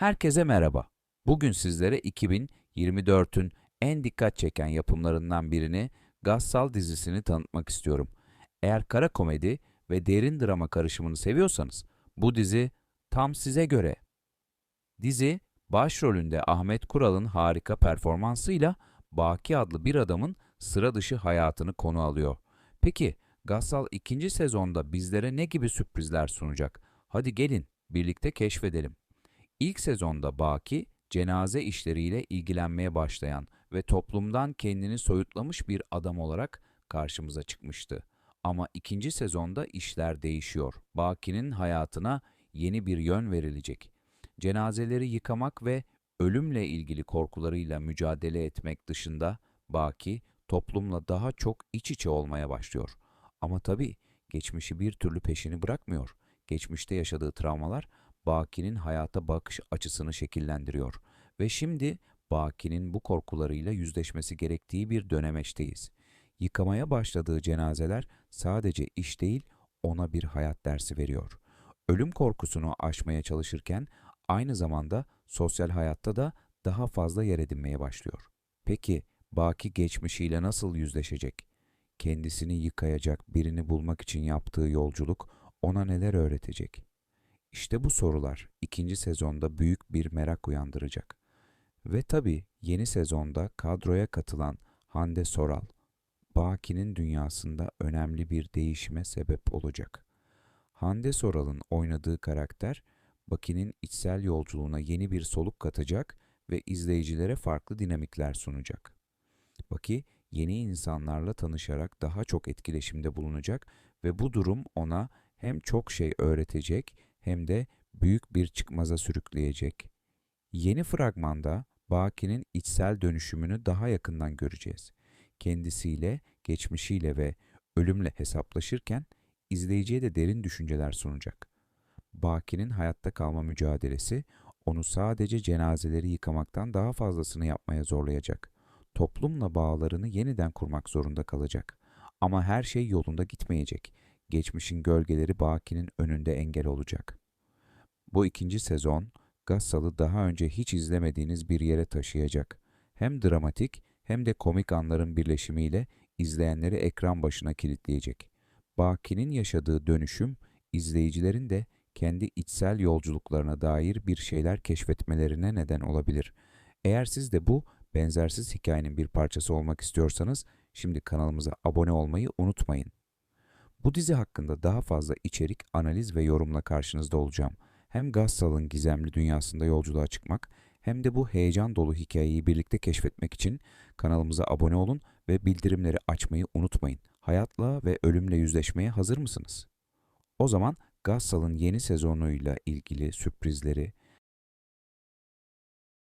Herkese merhaba. Bugün sizlere 2024'ün en dikkat çeken yapımlarından birini Gassal dizisini tanıtmak istiyorum. Eğer kara komedi ve derin drama karışımını seviyorsanız bu dizi tam size göre. Dizi başrolünde Ahmet Kural'ın harika performansıyla Baki adlı bir adamın sıra dışı hayatını konu alıyor. Peki Gassal ikinci sezonda bizlere ne gibi sürprizler sunacak? Hadi gelin birlikte keşfedelim. İlk sezonda Baki, cenaze işleriyle ilgilenmeye başlayan ve toplumdan kendini soyutlamış bir adam olarak karşımıza çıkmıştı. Ama ikinci sezonda işler değişiyor. Baki'nin hayatına yeni bir yön verilecek. Cenazeleri yıkamak ve ölümle ilgili korkularıyla mücadele etmek dışında Baki toplumla daha çok iç içe olmaya başlıyor. Ama tabii geçmişi bir türlü peşini bırakmıyor. Geçmişte yaşadığı travmalar Baki'nin hayata bakış açısını şekillendiriyor ve şimdi Baki'nin bu korkularıyla yüzleşmesi gerektiği bir dönemeçteyiz. Yıkamaya başladığı cenazeler sadece iş değil, ona bir hayat dersi veriyor. Ölüm korkusunu aşmaya çalışırken aynı zamanda sosyal hayatta da daha fazla yer edinmeye başlıyor. Peki Baki geçmişiyle nasıl yüzleşecek? Kendisini yıkayacak birini bulmak için yaptığı yolculuk ona neler öğretecek? İşte bu sorular ikinci sezonda büyük bir merak uyandıracak. Ve tabii yeni sezonda kadroya katılan Hande Soral, Baki'nin dünyasında önemli bir değişime sebep olacak. Hande Soral'ın oynadığı karakter, Baki'nin içsel yolculuğuna yeni bir soluk katacak ve izleyicilere farklı dinamikler sunacak. Baki, yeni insanlarla tanışarak daha çok etkileşimde bulunacak ve bu durum ona hem çok şey öğretecek hem de büyük bir çıkmaza sürükleyecek. Yeni fragmanda Baki'nin içsel dönüşümünü daha yakından göreceğiz. Kendisiyle, geçmişiyle ve ölümle hesaplaşırken izleyiciye de derin düşünceler sunacak. Baki'nin hayatta kalma mücadelesi onu sadece cenazeleri yıkamaktan daha fazlasını yapmaya zorlayacak. Toplumla bağlarını yeniden kurmak zorunda kalacak. Ama her şey yolunda gitmeyecek. Geçmişin gölgeleri Baki'nin önünde engel olacak. Bu ikinci sezon Gassal'ı daha önce hiç izlemediğiniz bir yere taşıyacak. Hem dramatik hem de komik anların birleşimiyle izleyenleri ekran başına kilitleyecek. Baki'nin yaşadığı dönüşüm izleyicilerin de kendi içsel yolculuklarına dair bir şeyler keşfetmelerine neden olabilir. Eğer siz de bu benzersiz hikayenin bir parçası olmak istiyorsanız şimdi kanalımıza abone olmayı unutmayın. Bu dizi hakkında daha fazla içerik, analiz ve yorumla karşınızda olacağım. Hem Gassal'ın gizemli dünyasında yolculuğa çıkmak hem de bu heyecan dolu hikayeyi birlikte keşfetmek için kanalımıza abone olun ve bildirimleri açmayı unutmayın. Hayatla ve ölümle yüzleşmeye hazır mısınız? O zaman Gassal'ın yeni sezonuyla ilgili sürprizleri,